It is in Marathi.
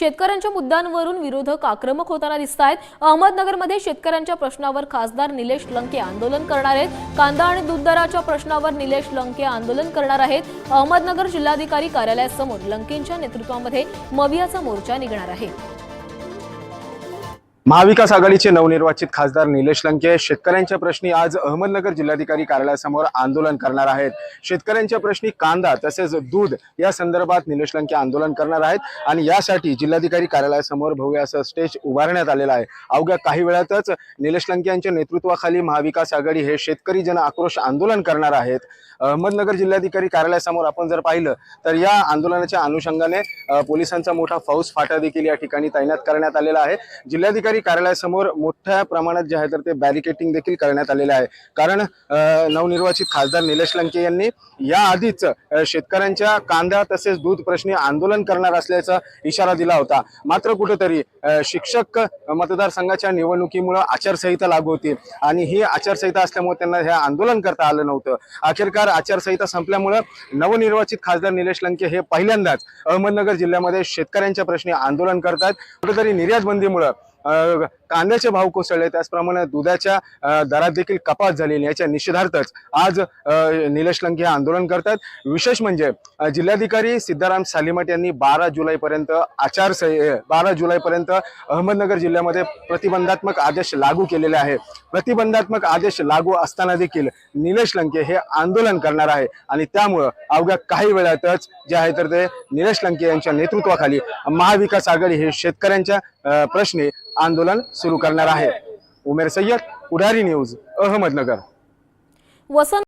शेतकऱ्यांच्या मुद्द्यांवरून विरोधक आक्रमक होताना दिसत आहेत अहमदनगरमध्ये शेतकऱ्यांच्या प्रश्नावर खासदार निलेश लंके आंदोलन करणार आहेत. कांदा आणि दूध दराच्या प्रश्नावर निलेश लंके आंदोलन करणार आहेत. अहमदनगर जिल्हाधिकारी कार्यालयासमोर लंकेंच्या नेतृत्वामध्ये मवियाचा मोर्चा निघणार आहे. महाविकास आघाडीचे नवनिर्वाचित खासदार निलेश लंके शेतकऱ्यांच्या प्रश्नी आज अहमदनगर जिल्हाधिकारी कार्यालयासमोर आंदोलन करणार आहेत. शेतकऱ्यांच्या प्रश्नी कांदा तसेच दूध या संदर्भात निलेश लंके आंदोलन करणार आहेत आणि यासाठी जिल्हाधिकारी कार्यालयासमोर भव्य असं स्टेज उभारण्यात आलेलं आहे. अवघ्या काही वेळातच निलेश लंके यांच्या नेतृत्वाखाली महाविकास आघाडी हे शेतकरी जन आक्रोश आंदोलन करणार आहेत. अहमदनगर जिल्हाधिकारी कार्यालयासमोर आपण जर पाहिलं तर या आंदोलनाच्या अनुषंगाने पोलिसांचा मोठा फौज फाटा देखील या ठिकाणी तैनात करण्यात आलेला आहे. जिल्हाधिकारी कार्यालयासमोर मोठ्या प्रमाणात जे आहे तर ते बॅरिकेटिंग देखील करण्यात आलेलं आहे. कारण नवनिर्वाचित खासदार निलेश लंके यांनी या आधीच शेतकऱ्यांच्या कांदा तसेच दूध प्रश्नी आंदोलन करणार असल्याचा इशारा दिला होता. मात्र कुठेतरी शिक्षक मतदारसंघाच्या निवडणुकीमुळे आचारसंहिता लागू होती आणि ही आचारसंहिता असल्यामुळे त्यांना हे आंदोलन करता आलं नव्हतं. अखेरकार आचारसंहिता संपल्यामुळं नवनिर्वाचित खासदार निलेश लंके हे पहिल्यांदाच अहमदनगर जिल्ह्यामध्ये शेतकऱ्यांच्या प्रश्नी आंदोलन करतात कुठेतरी निर्यात बंदीमुळं 呃呦 कांद्याचे भाव कोसळले त्याचप्रमाणे दुधाच्या दरात देखील कपात झालेली याच्या निषेधार्थच आज निलेश लंके आंदोलन करतात. विशेष म्हणजे जिल्हाधिकारी सिद्धाराम सालिमट यांनी बारा जुलैपर्यंत आचारसंहि बारा जुलैपर्यंत अहमदनगर जिल्ह्यामध्ये प्रतिबंधात्मक आदेश लागू केलेले आहे. प्रतिबंधात्मक आदेश लागू असताना देखील निलेश लंके हे आंदोलन करणार आहे आणि त्यामुळं अवघ्या काही वेळातच जे आहे तर ते निलेश लंके यांच्या नेतृत्वाखाली महाविकास आघाडी हे शेतकऱ्यांच्या प्रश्नी आंदोलन सुरू करणार आहे. उमेर सय्यद पुढारी न्यूज अहमदनगर. वसंत